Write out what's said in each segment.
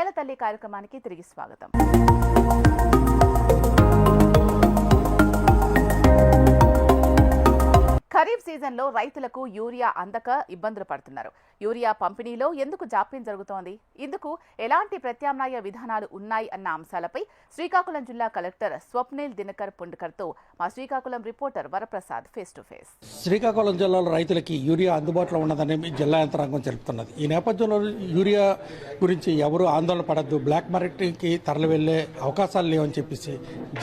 నేల తల్లి కార్యక్రమానికి తిరిగి స్వాగతం. ఖరీఫ్ సీజన్లో రైతులకు యూరియా అందక ఇబ్బందులు పడుతున్నారు. యూరియా పంపిణీలో ఎందుకు జాప్యం జరుగుతోంది? ఇందుకు ఎలాంటి ప్రత్యామ్నాయ విధానాలు ఉన్నాయి అన్న అంశాలపై శ్రీకాకుళం జిల్లా కలెక్టర్ స్వప్నిల్ దినకర్ పుండ్కర్తో మా Srikakulam reporter Varaprasad face to face. Srikakulam జిల్లాలో రైతులకి యూరియా అందుబాటులో ఉన్నదని జిల్లా యంత్రాంగం తెలుపుతున్నది ఈ నేపథ్యంలో యూరియా గురించి ఎవరు ఆందోళన పడద్దు బ్లాక్ మార్కెట్కి తరలి వెళ్ళే అవకాశాలు లేవని చెప్పేసి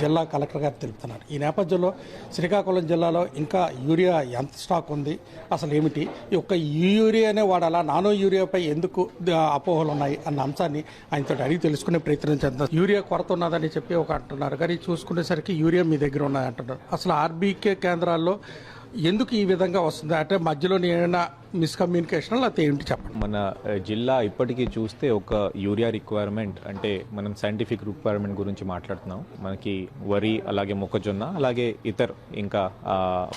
జిల్లా కలెక్టర్ గారు తెలుపుతున్నారు. ఈ నేపథ్యంలో శ్రీకాకుళం జిల్లాలో ఇంకా యూరియా ఎంత స్టాక్ ఉంది? అసలు ఏమిటి? ఈ యొక్క యూరియానే వాడాలా అలా నానో యూరియాపై ఎందుకు అపోహలు ఉన్నాయి అన్న అంశాన్ని ఆయనతో అడిగి తెలుసుకునే ప్రయత్నం చేద్దాం. యూరియా కొరత ఉన్నదని చెప్పి ఒక అంటున్నారు. కానీ చూసుకునేసరికి యూరియా మీ దగ్గర ఉన్నాయి అంటున్నారు అసలు ఆర్బీకే కేంద్రాల్లో ఎందుకు ఈ విధంగా వస్తుంది? అంటే మధ్యలో ఏమైనా మిస్కమ్యూనికేషన్ లేకపోతే ఏంటి చెప్పండి? మన జిల్లా ఇప్పటికీ చూస్తే ఒక యూరియా రిక్వైర్మెంట్ అంటే మనం సైంటిఫిక్ రిక్వైర్మెంట్ గురించి మాట్లాడుతున్నాం. మనకి వరి అలాగే మొక్కజొన్న అలాగే ఇతర ఇంకా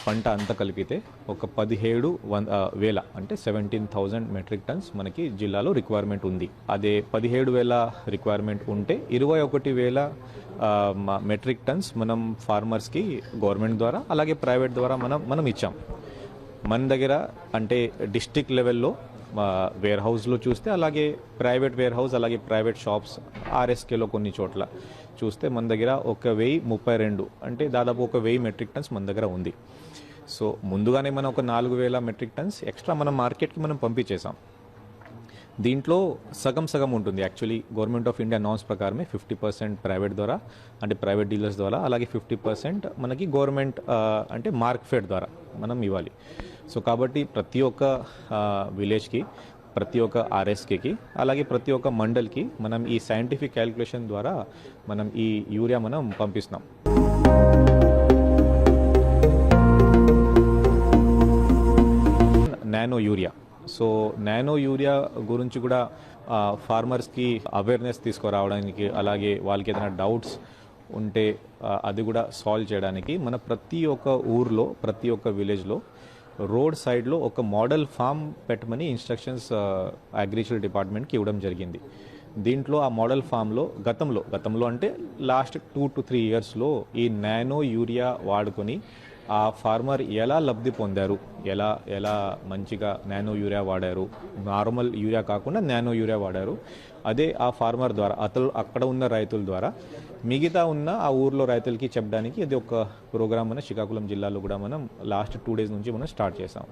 పంట అంతా కలిపితే ఒక పదిహేడు వన్ వేల అంటే సెవెంటీన్ థౌజండ్ మెట్రిక్ టన్స్ మనకి జిల్లాలో రిక్వైర్మెంట్ ఉంది. అదే పదిహేడు వేల రిక్వైర్మెంట్ ఉంటే ఇరవై ఒకటి వేల మెట్రిక్ టన్స్ మనం ఫార్మర్స్కి గవర్నమెంట్ ద్వారా అలాగే ప్రైవేట్ ద్వారా మనం మనం ఇచ్చాం. మన దగ్గర అంటే డిస్టిక్ లెవెల్లో వేర్ హౌస్లో చూస్తే అలాగే ప్రైవేట్ వేర్ హౌస్ అలాగే ప్రైవేట్ షాప్స్ ఆర్ఎస్కేలో కొన్ని చోట్ల చూస్తే మన దగ్గర ఒక వెయ్యి ముప్పై రెండు అంటే దాదాపు ఒక వెయ్యి మెట్రిక్ టన్స్ మన దగ్గర ఉంది. సో ముందుగానే మనం ఒక నాలుగు వేల మెట్రిక్ టన్స్ ఎక్స్ట్రా మనం మార్కెట్కి మనం పంపించేసాం దీంట్లో సగం సగం ఉంటుంది. Actually government of India norms ప్రకారమే ఫిఫ్టీ పర్సెంట్ ప్రైవేట్ ద్వారా అంటే ప్రైవేట్ డీలర్స్ ద్వారా అలాగే ఫిఫ్టీ పర్సెంట్ మనకి గవర్నమెంట్ అంటే మార్క్ ఫెడ్ ద్వారా మనం ఇవ్వాలి. సో కాబట్టి ప్రతి ఒక్క విలేజ్కి ప్రతి ఒక్క ఆర్ఎస్కేకి అలాగే ప్రతి ఒక్క మండల్కి మనం ఈ సైంటిఫిక్ క్యాలిక్యులేషన్ ద్వారా మనం ఈ యూరియా మనం పంపిస్తున్నాం. సో నానో యూరియా గురించి కూడా ఫార్మర్స్కి అవేర్నెస్ తీసుకురావడానికి అలాగే వాళ్ళకి ఏదైనా డౌట్స్ ఉంటే అది కూడా సాల్వ్ చేయడానికి మన ప్రతి ఒక్క ఊర్లో ప్రతి ఒక్క విలేజ్లో రోడ్ సైడ్లో ఒక మోడల్ ఫామ్ పెట్టమని ఇన్స్ట్రక్షన్స్ అగ్రికల్చర్ డిపార్ట్మెంట్కి ఇవ్వడం జరిగింది. దీంట్లో ఆ మోడల్ ఫామ్లో గతంలో గతంలో అంటే లాస్ట్ టూ టు త్రీ ఇయర్స్లో ఈ నానో యూరియా వాడుకొని ఆ ఫార్మర్ ఎలా లబ్ధి పొందారు? ఎలా ఎలా మంచిగా నానో యూరియా వాడారు? నార్మల్ యూరియా కాకుండా నానో యూరియా వాడారు. అదే ఆ ఫార్మర్ ద్వారా అతను అక్కడ ఉన్న రైతుల ద్వారా మిగతా ఉన్న ఆ ఊర్లో రైతులకి చెప్పడానికి ఇది ఒక ప్రోగ్రామ్ మన శ్రీకాకుళం జిల్లాలో కూడా మనం లాస్ట్ టూ డేస్ నుంచి మనం స్టార్ట్ చేసాం